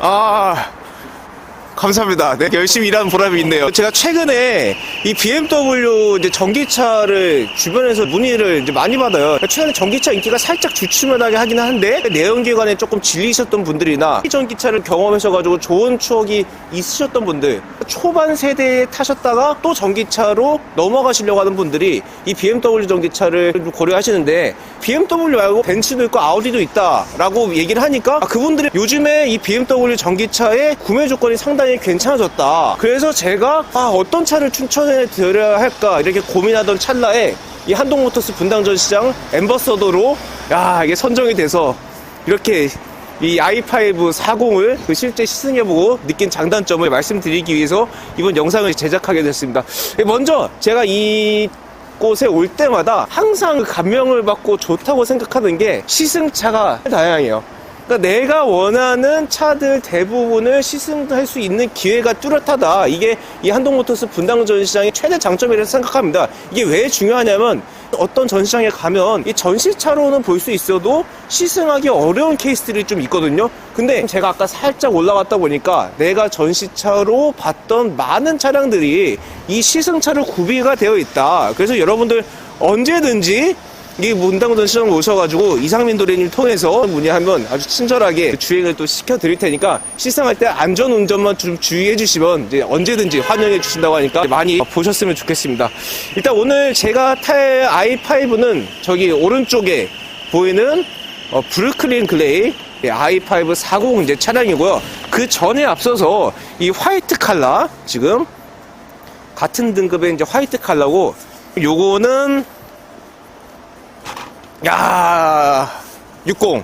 아, 감사합니다. 네, 열심히 일하는 보람이 있네요. 제가 최근에 이 BMW 이제 전기차를 주변에서 문의를 이제 많이 받아요. 최근에 전기차 인기가 살짝 주춤하게 하긴 한데 내연기관에 조금 질리셨던 분들이나 이 전기차를 경험하셔가지고 좋은 추억이 있으셨던 분들 초반 세대에 타셨다가 또 전기차로 넘어가시려고 하는 분들이 이 BMW 전기차를 좀 고려하시는데 BMW 말고 벤츠도 있고 아우디도 있다라고 얘기를 하니까 아, 그분들이 요즘에 이 BMW 전기차의 구매 조건이 상당히 괜찮아졌다. 그래서 제가 아, 어떤 차를 추천해 드려야 할까 이렇게 고민하던 찰나에 이 한동모터스 분당전 시장 엠버서더로 야 이게 선정이 돼서 이렇게 이 i5 40을 그 실제 시승해보고 느낀 장단점을 말씀드리기 위해서 이번 영상을 제작하게 됐습니다. 먼저 제가 이 곳에 올 때마다 항상 그 감명을 받고 좋다고 생각하는 게 시승차가 다양해요. 그러니까 내가 원하는 차들 대부분을 시승할 수 있는 기회가 뚜렷하다. 이게 이 한동모터스 분당 전시장의 최대 장점이라고 생각합니다. 이게 왜 중요하냐면 어떤 전시장에 가면 이 전시차로는 볼 수 있어도 시승하기 어려운 케이스들이 좀 있거든요. 근데 제가 아까 살짝 올라갔다 보니까 내가 전시차로 봤던 많은 차량들이 이 시승차로 구비가 되어 있다. 그래서 여러분들 언제든지 이 문당전 시장 오셔가지고 이상민 도련님 통해서 문의하면 아주 친절하게 주행을 또 시켜드릴 테니까 시승할 때 안전 운전만 좀 주의해 주시면 이제 언제든지 환영해 주신다고 하니까 많이 보셨으면 좋겠습니다. 일단 오늘 제가 탈 i5는 저기 오른쪽에 보이는 어, 브루클린 글레이 i5 40 이제 차량이고요. 그 전에 앞서서 이 화이트 칼라 지금 같은 등급의 이제 화이트 칼라고 요거는 야, 60.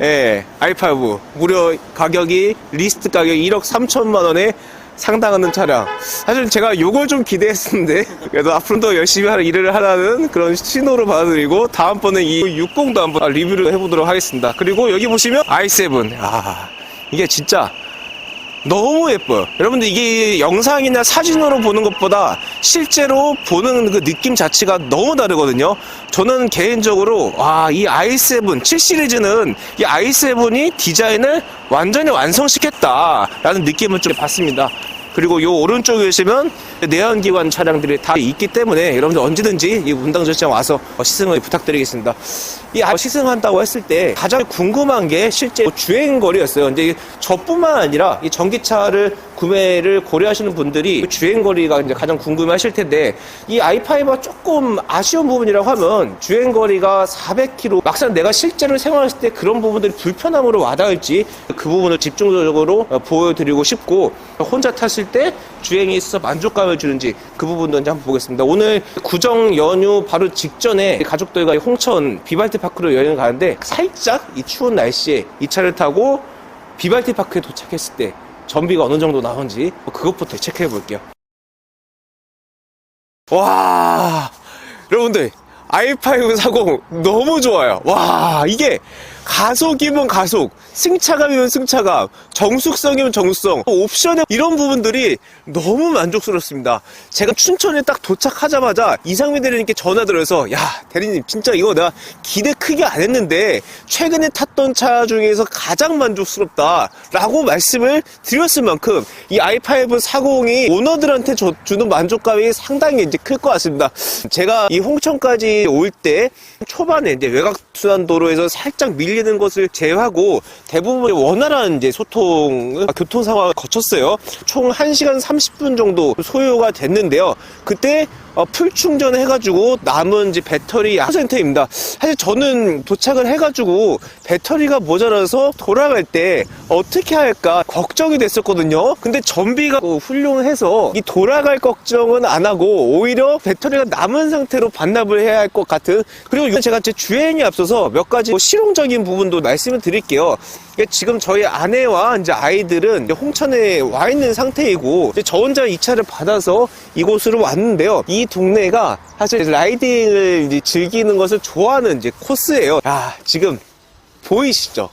예, i5. 무려 가격이, 리스트 가격이 1억 3천만 원에 상당하는 차량. 사실 제가 요걸 좀 기대했었는데, 그래도 앞으로 더 열심히 하는 일을 하라는 그런 신호로 받아들이고, 다음번에 이 60도 한번 리뷰를 해보도록 하겠습니다. 그리고 여기 보시면 i7. 아, 이게 진짜 너무 예뻐요. 여러분들 이게 영상이나 사진으로 보는 것보다 실제로 보는 그 느낌 자체가 너무 다르거든요. 저는 개인적으로 와, 이 i7 7 시리즈는 이 i7이 디자인을 완전히 완성시켰다라는 느낌을 좀 받습니다. 그리고 요 오른쪽에 보시면 내연기관 차량들이 다 있기 때문에 여러분들 언제든지 이 문당전시장 와서 시승을 부탁드리겠습니다. 이 아- 시승한다고 했을 때 가장 궁금한 게 실제 주행거리였어요. 이제 저뿐만 아니라 이 전기차를 구매를 고려하시는 분들이 주행 거리가 이제 가장 궁금하실 텐데 이 i5가 조금 아쉬운 부분이라고 하면 주행 거리가 400km 막상 내가 실제로 생활했을 때 그런 부분들이 불편함으로 와닿을지 그 부분을 집중적으로 어, 보여드리고 싶고 혼자 탔을 때 주행에 있어서 만족감을 주는지 그 부분도 이제 한번 보겠습니다. 오늘 구정 연휴 바로 직전에 가족들과 홍천 비발티 파크로 여행을 가는데 살짝 이 추운 날씨에 이 차를 타고 비발티 파크에 도착했을 때 전비가 어느 정도 나오는지 그것부터 체크해 볼게요. 와, 여러분들 i5 40 너무 좋아요. 와, 이게 가속이면 가속, 승차감이면 승차감, 정숙성이면 정숙성, 옵션의 이런 부분들이 너무 만족스럽습니다. 제가 춘천에 딱 도착하자마자 이상민 대리님께 전화 드려서 야 대리님 진짜 이거 내가 기대 크게 안 했는데 최근에 탔던 차 중에서 가장 만족스럽다라고 말씀을 드렸을 만큼 이 i5 40이 오너들한테 줘- 주는 만족감이 상당히 이제 클 것 같습니다. 제가 이 홍천까지 올 때 초반에 이제 외곽 순환도로에서 살짝 밀리는 것을 제외하고 대부분 원활한 이제 소통, 교통 상황을 거쳤어요. 총 1시간 30분 정도 소요가 됐는데요. 그때 어, 풀 충전해가지고 남은 이제 배터리 1%입니다. 사실 저는 도착을 해가지고 배터리가 모자라서 돌아갈 때 어떻게 할까 걱정이 됐었거든요. 근데 전비가 어, 훌륭해서 이 돌아갈 걱정은 안 하고 오히려 배터리가 남은 상태로 반납을 해야 할 것 같은 그리고 제가 제 주행에 앞서서 몇 가지 뭐 실용적인 부분도 말씀을 드릴게요. 이게 지금 저희 아내와 이제 아이들은 이제 홍천에 와 있는 상태이고 저 혼자 이 차를 받아서 이곳으로 왔는데요. 이 동네가 사실 라이딩을 즐기는 것을 좋아하는 이제 코스예요. 야, 지금 보이시죠?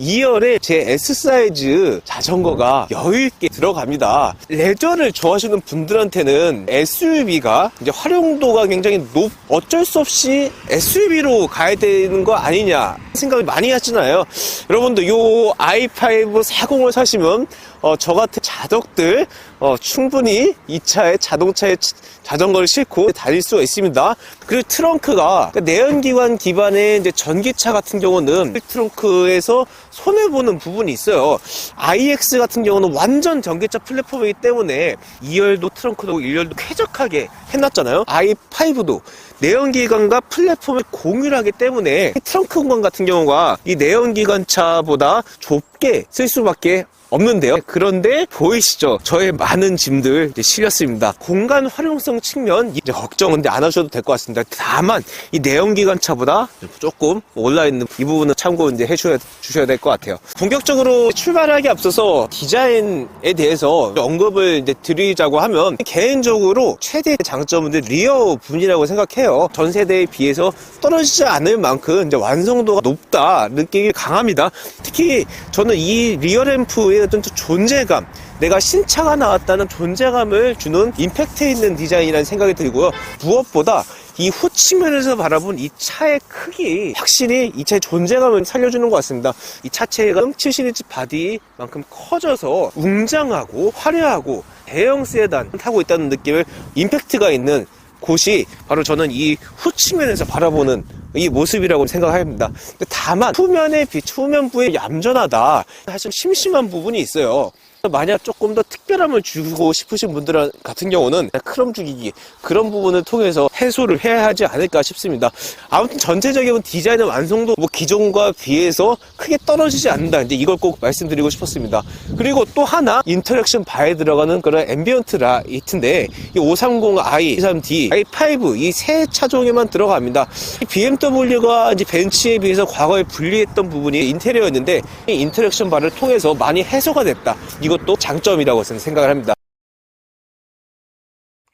2열에 제 S 사이즈 자전거가 여유있게 들어갑니다. 레저를 좋아하시는 분들한테는 SUV가 이제 활용도가 굉장히 높, 어쩔 수 없이 SUV로 가야 되는 거 아니냐 생각을 많이 하시나요? 여러분도 요 i5 40을 사시면 어, 저 같은 자덕들 어, 충분히 이 차에 자동차에 치- 자전거를 싣고 다닐 수가 있습니다. 그리고 트렁크가 그러니까 내연기관 기반의 이제 전기차 같은 경우는 트렁크에서 손해 보는 부분이 있어요. iX 같은 경우는 완전 전기차 플랫폼이기 때문에 2열도 트렁크도 1열도 쾌적하게 해놨잖아요. i5도 내연기관과 플랫폼을 공유하기 때문에 이 트렁크 공간 같은 경우가 이 내연기관차보다 좁게 쓸 수밖에 없는데요. 그런데 보이시죠? 저의 많은 짐들 실렸습니다. 공간 활용성 측면 이제 걱정은 안 하셔도 될 것 같습니다. 다만 이 내연기관차보다 조금 올라 있는 이 부분은 참고 이제 해주셔야 주셔야 될 것 같아요. 본격적으로 출발하기 앞서서 디자인에 대해서 언급을 이제 드리자고 하면 개인적으로 최대 장점은 리어 부분이라고 생각해요. 전 세대에 비해서 떨어지지 않을 만큼 이제 완성도가 높다 느낌이 강합니다. 특히 저는 이 리어 램프의 어떤 존재감 내가 신차가 나왔다는 존재감을 주는 임팩트 있는 디자인이라는 생각이 들고요. 무엇보다 이 후측면에서 바라본 이 차의 크기 확실히 이 차의 존재감을 살려주는 것 같습니다. 이 차체가 7 시리즈 바디만큼 커져서 웅장하고 화려하고 대형 세단 타고 있다는 느낌을 임팩트가 있는 곳이 바로 저는 이 후측면에서 바라보는 이 모습이라고 생각합니다. 다만 후면의 빛, 후면부에 얌전하다. 사실 심심한 부분이 있어요. 만약 조금 더 특별함을 주고 싶으신 분들 같은 경우는 크롬 죽이기 그런 부분을 통해서 해소를 해야 하지 않을까 싶습니다. 아무튼 전체적인 디자인의 완성도 뭐 기존과 비해서 크게 떨어지지 않는다. 이제 이걸 꼭 말씀드리고 싶었습니다. 그리고 또 하나 인터랙션 바에 들어가는 그런 앰비언트 라이트인데 이 530i, 23D, i5 이 세 차종에만 들어갑니다. 이 BMW가 이제 벤츠에 비해서 과거에 불리했던 부분이 인테리어였는데 이 인터랙션 바를 통해서 많이 해소가 됐다. 이것도 장점이라고 저는 생각을 합니다.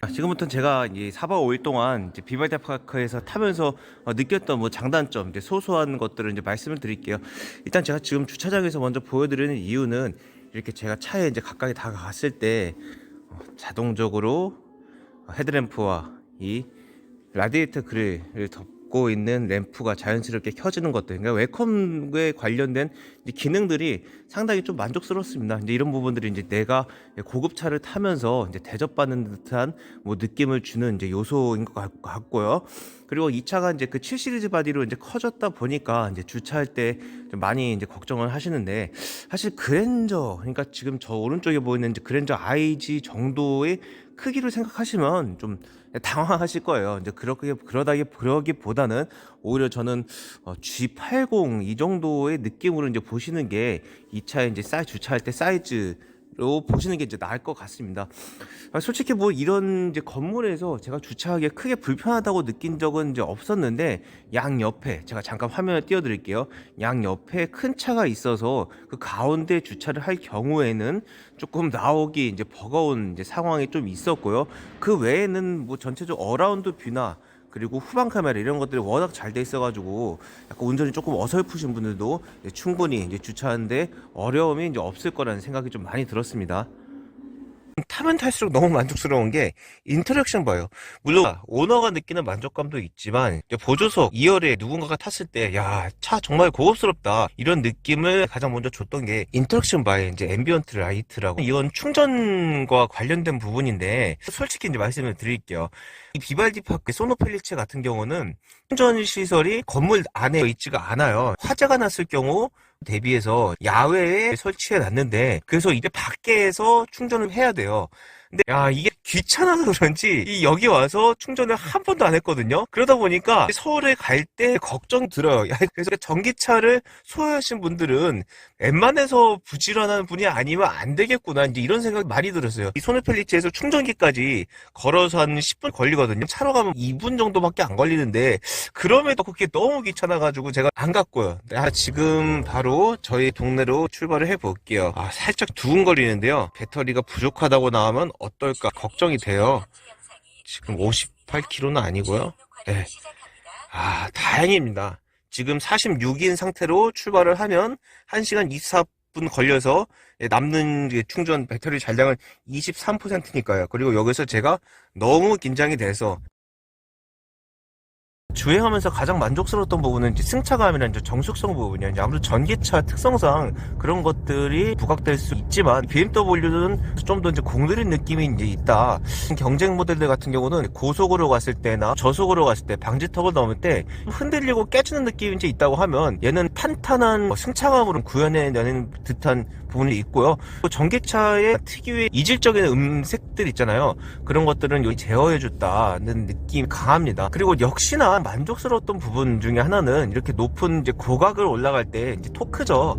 아, 지금부터 제가 이제 4박 5일 동안 비발디 파크에서 타면서 어, 느꼈던 뭐 장단점, 소소한 것들을 이제 말씀을 드릴게요. 일단 제가 지금 주차장에서 먼저 보여드리는 이유는 이렇게 제가 차에 이제 가까이 다가갔을 때 어, 자동적으로 헤드램프와 이 라디에이터 그릴을 덮 고 있는 램프가 자연스럽게 켜지는 것들, 그러니까 웨컴에 관련된 기능들이 상당히 좀 만족스럽습니다. 이제 이런 부분들이 이제 내가 고급차를 타면서 이제 대접받는 듯한 뭐 느낌을 주는 이제 요소인 것 같- 같고요. 그리고 이 차가 이제 그 7 시리즈 바디로 이제 커졌다 보니까 이제 주차할 때 좀 많이 이제 걱정을 하시는데 사실 그랜저, 그러니까 지금 저 오른쪽에 보이는 이제 그랜저 IG 정도의 크기를 생각하시면 좀 당황하실 거예요. 이제 그렇게 그러다기 그러기보다는 오히려 저는 어, G80 이 정도의 느낌으로 이제 보시는 게 이 차에 이제 사이 주차할 때 사이즈 로 보시는 게 이제 나을 것 같습니다. 아, 솔직히 뭐 이런 이제 건물에서 제가 주차하기에 크게 불편하다고 느낀 적은 이제 없었는데 양 옆에 제가 잠깐 화면을 띄워드릴게요. 양 옆에 큰 차가 있어서 그 가운데 주차를 할 경우에는 조금 나오기 이제 버거운 이제 상황이 좀 있었고요. 그 외에는 뭐 전체적으로 어라운드 뷰나 그리고 후방 카메라 이런 것들이 워낙 잘 돼 있어가지고 약간 운전이 조금 어설프신 분들도 충분히 이제 주차하는데 어려움이 이제 없을 거라는 생각이 좀 많이 들었습니다. 타면 탈수록 너무 만족스러운 게 인터랙션 봐요. 물론 오너가 느끼는 만족감도 있지만 보조석 2열에 누군가가 탔을 때 야 차 정말 고급스럽다 이런 느낌을 가장 먼저 줬던 게 인터랙션 바의 이제 앰비언트 라이트라고 이건 충전과 관련된 부분인데 솔직히 이제 말씀을 드릴게요. 이 비발디 파크 소노펠리체 같은 경우는 충전 시설이 건물 안에 있지가 않아요. 화재가 났을 경우 대비해서 야외에 설치해 놨는데 그래서 이제 밖에서 충전을 해야 돼요. 근데 야 이게 귀찮아서 그런지 이 여기 와서 충전을 한 번도 안 했거든요. 그러다 보니까 서울에 갈 때 걱정 들어요. 야, 그래서 전기차를 소유하신 분들은 웬만해서 부지런한 분이 아니면 안 되겠구나 이제 이런 생각 많이 들었어요. 이 소네펠리체에서 충전기까지 걸어서 한 10분 걸리거든요. 차로 가면 2분 정도밖에 안 걸리는데 그럼에도 그게 너무 귀찮아가지고 제가 안 갔고요. 아, 지금 바로 저희 동네로 출발을 해볼게요. 아, 살짝 두근거리는데요. 배터리가 부족하다고 나오면 어떨까 걱정이 돼요. 지금 58km는 아니고요. 네. 아, 다행입니다. 지금 46인 상태로 출발을 하면 1시간 분 걸려서 남는 이제 충전 배터리 잔량은 23%니까요. 그리고 여기서 제가 너무 긴장이 돼서 주행하면서 가장 만족스러웠던 부분은 이제 승차감이나 이제 정숙성 부분이요. 이제 아무래도 전기차 특성상 그런 것들이 부각될 수 있지만 BMW는 좀 더 이제 공들인 느낌이 이제 있다. 경쟁 모델들 같은 경우는 고속으로 갔을 때나 저속으로 갔을 때 방지턱을 넘을 때 흔들리고 깨지는 느낌이 이제 있다고 하면 얘는 탄탄한 뭐 승차감으로 구현해내는 듯한 부분이 있고요. 또 전기차의 특유의 이질적인 음색들 있잖아요. 그런 것들은 제어해줬다는 느낌이 강합니다. 그리고 역시나 만족스러웠던 부분 중에 하나는 이렇게 높은 이제 고각을 올라갈 때 이제 토크죠.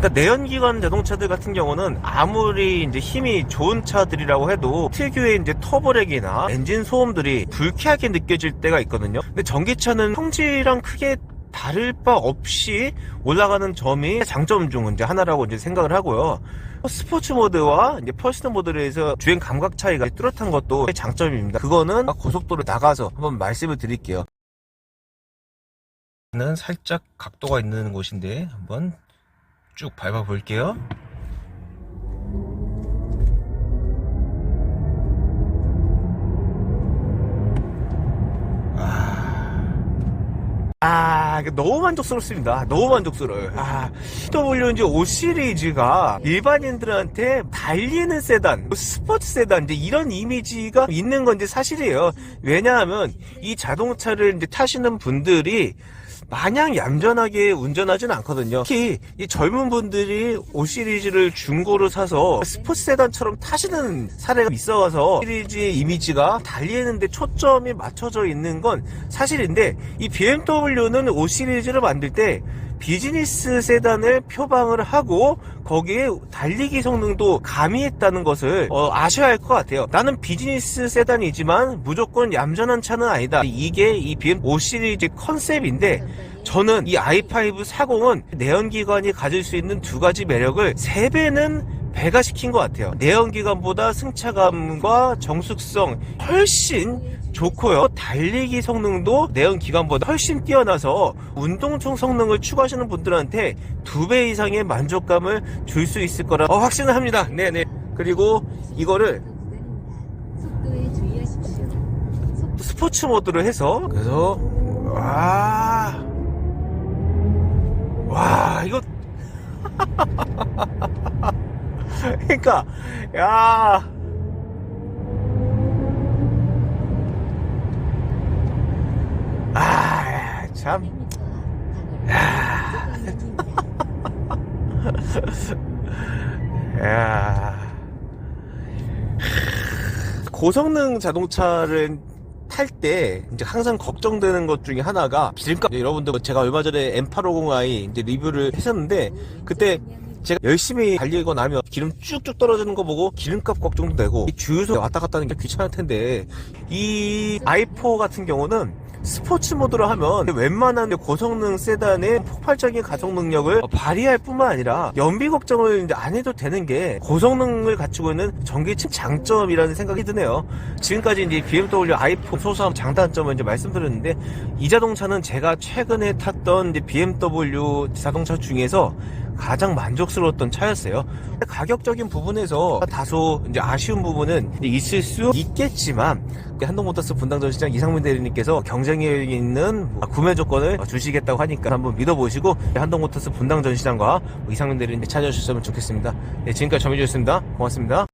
그러니까 내연기관 자동차들 같은 경우는 아무리 이제 힘이 좋은 차들이라고 해도 특유의 이제 터보렉이나 엔진 소음들이 불쾌하게 느껴질 때가 있거든요. 근데 전기차는 평지랑 크게 다를 바 없이 올라가는 점이 장점 중 이제 하나라고 이제 생각을 하고요. 스포츠 모드와 이제 퍼스널 모드에서 주행 감각 차이가 뚜렷한 것도 장점입니다. 그거는 고속도로 나가서 한번 말씀을 드릴게요. 는 살짝 각도가 있는 곳인데 한번 쭉 밟아 볼게요. 아, 이거 너무 만족스럽습니다. 너무 만족스러워요. 아, W 이제 5 시리즈가 일반인들한테 달리는 세단, 스포츠 세단, 이제 이런 이미지가 있는 건지 사실이에요. 왜냐하면 이 자동차를 이제 타시는 분들이 마냥 얌전하게 운전하진 않거든요. 특히 이 젊은 분들이 5 시리즈를 중고로 사서 스포츠 세단처럼 타시는 사례가 있어서 시리즈의 이미지가 달리는데 초점이 맞춰져 있는 건 사실인데 이 BMW는 5 시리즈를 만들 때 비즈니스 세단을 표방을 하고 거기에 달리기 성능도 가미했다는 것을 어, 아셔야 할 것 같아요. 나는 비즈니스 세단이지만 무조건 얌전한 차는 아니다. 이게 이 BM 5 시리즈 컨셉인데 저는 이 i5 40은 내연기관이 가질 수 있는 두 가지 매력을 세 배는 배가 시킨 것 같아요. 내연기관보다 승차감과 정숙성 훨씬 좋고요. 달리기 성능도 내연기관보다 훨씬 뛰어나서 운동총 성능을 추구하시는 분들한테 두 배 이상의 만족감을 줄 수 있을 거라 어, 확신을 합니다. 네네. 그리고 이거를 스포츠 모드로 해서 그래서 와, 와 이거 그러니까 야. 아, 참. 야. 고성능 자동차를 탈때 이제 항상 걱정되는 것 중에 하나가 기름값. 여러분들 제가 얼마 전에 M850i 이제 리뷰를 했었는데 그때 제가 열심히 달리고 나면 기름 쭉쭉 떨어지는 거 보고 기름값 걱정도 되고 이 주유소 왔다 갔다 하는 게 귀찮을 텐데 이 i4 같은 경우는 스포츠 모드로 하면 웬만한 고성능 세단의 폭발적인 가속 능력을 발휘할 뿐만 아니라 연비 걱정을 안 해도 되는 게 고성능을 갖추고 있는 전기차 장점이라는 생각이 드네요. 지금까지 이제 BMW i4 소소한 장단점을 이제 말씀드렸는데 이 자동차는 제가 최근에 탔던 BMW 자동차 중에서 가장 만족스러웠던 차였어요. 가격적인 부분에서 다소 이제 아쉬운 부분은 있을 수 있겠지만 한동모터스 분당전 시장 이상민 대리님께서 경쟁력 있는 구매 조건을 주시겠다고 하니까 한번 믿어보시고 한동모터스 분당전 시장과 이상민 대리님 찾아주셨으면 좋겠습니다. 네, 지금까지 정해주셨습니다. 고맙습니다.